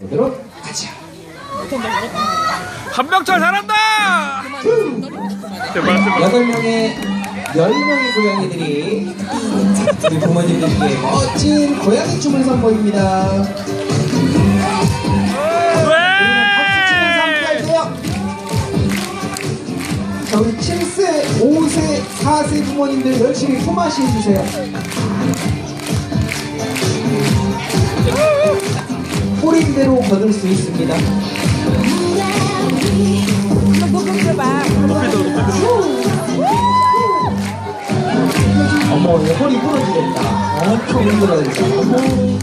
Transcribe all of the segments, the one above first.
보도록 하죠. 한명철 잘한다. 제발 제발. 여덟 명의 열 명의 고양이들이 우리 부모님들께 멋진 고양이 춤을 선보입니다. 자, 우리 7세, 5세, 4세 부모님들 열심히 품앗이 해주세요. 꼬리대로 걷을 수 있습니다. 어머, 얘 허리 부러지겠다. 엄청 힘들어진다. 어머.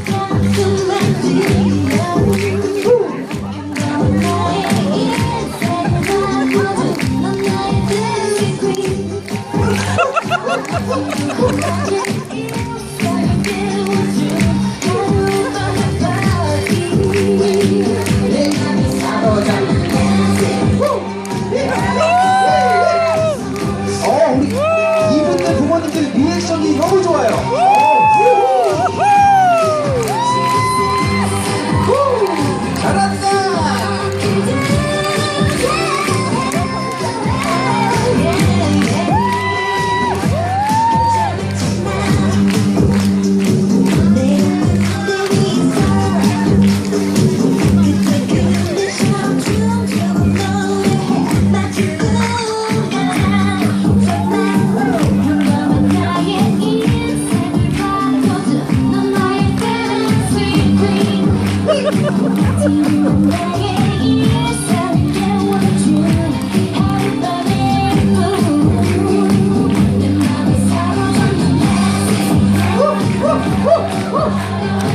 영원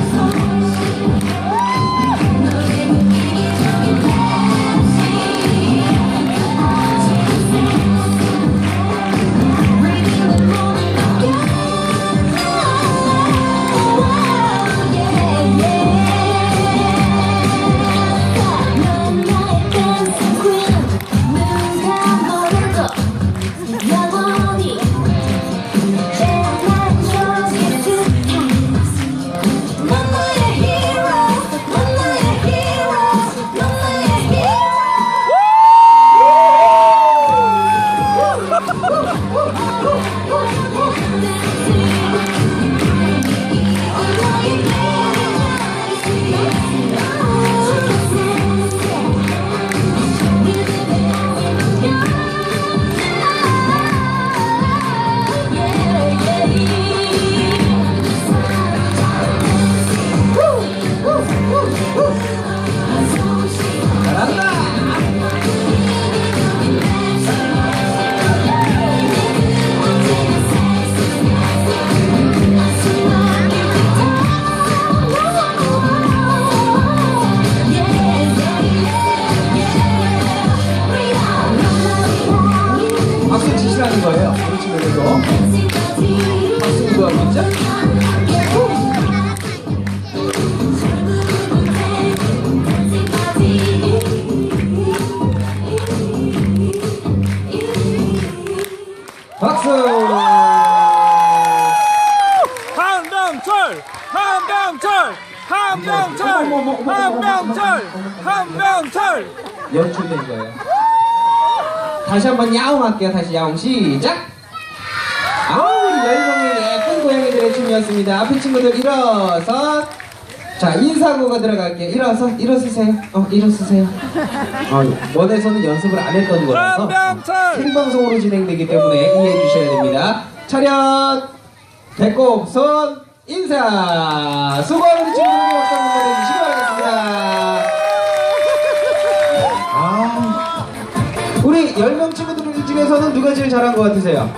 박수 치 시라는 거예요. 우리 친구들도. 박수 누가 하고 있죠? 박수! 한명철, 한명철, 한명철, 한명철. 연출된 거예요. 다시 한번 야옹 할게요. 다시 야옹 시작. 아우 열명의 예쁜 고양이들의 춤이었습니다. 앞에 친구들 일어서. 자 인사구가 들어갈게요. 일어서 일어서세요. 어 일어서세요. 어, 원에서는 연습을 안 했던 거라서. 생방송으로 진행되기 때문에 이해해 주셔야 됩니다. 차렷 배꼽 손 인사 수고하는 친구들 박수 한번 보내주시기 바라겠습니다. 10명 친구들 중에서는 누가 제일 잘한 것 같으세요?